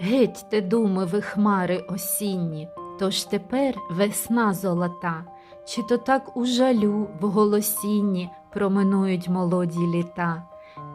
Геть те думи ви хмари осінні, тож тепер весна золота, чи то так у жалю в голосінні проминують молоді літа.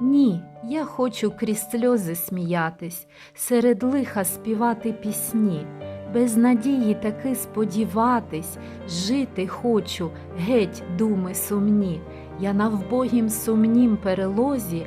Ні, я хочу крізь сльози сміятись, серед лиха співати пісні, без надії таки сподіватись, жити хочу, геть думи сумні. Я на вбогім сумнім перелозі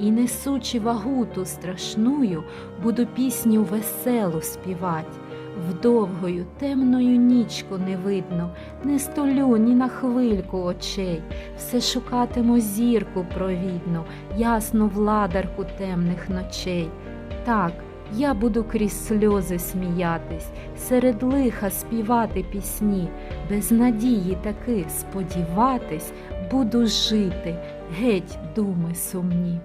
і несучи вагу ту страшную, буду пісню веселу співать. Вдовгою темною нічку не видно, не столю ні на хвильку очей, все шукатиму зірку провідну, ясну владарку темних ночей. Так, я буду крізь сльози сміятись, серед лиха співати пісні, без надії таки сподіватись, буду жити, геть думи сумні.